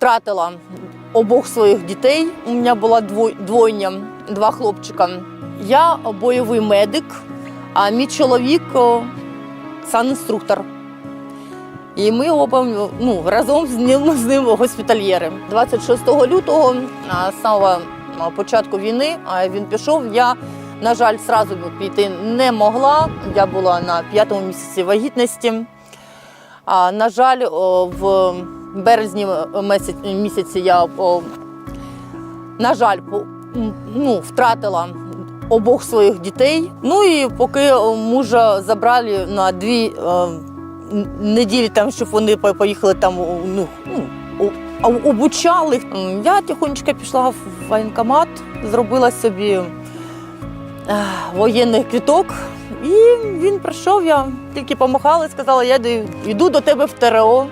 втратила обох своїх дітей. У мене була двой- двойня, два хлопчика. Я бойовий медик, а мій чоловік санінструктор. І ми оба ну, разом з ним, з ним госпітальєри. 26 лютого, з самого початку війни, він пішов. Я, на жаль, зразу піти не могла. Я була на п'ятому місяці вагітності. На жаль, о, березні місяці, місяці я, о, на жаль, ну, втратила обох своїх дітей. Ну і поки мужа забрали на дві е, неділі, там, щоб вони поїхали там, ну, ну, обучали. Я тихонечко пішла в воєнкомат, зробила собі е, воєнний квіток. І він прийшов, я тільки помахала і сказала, я йду до тебе в ТРО.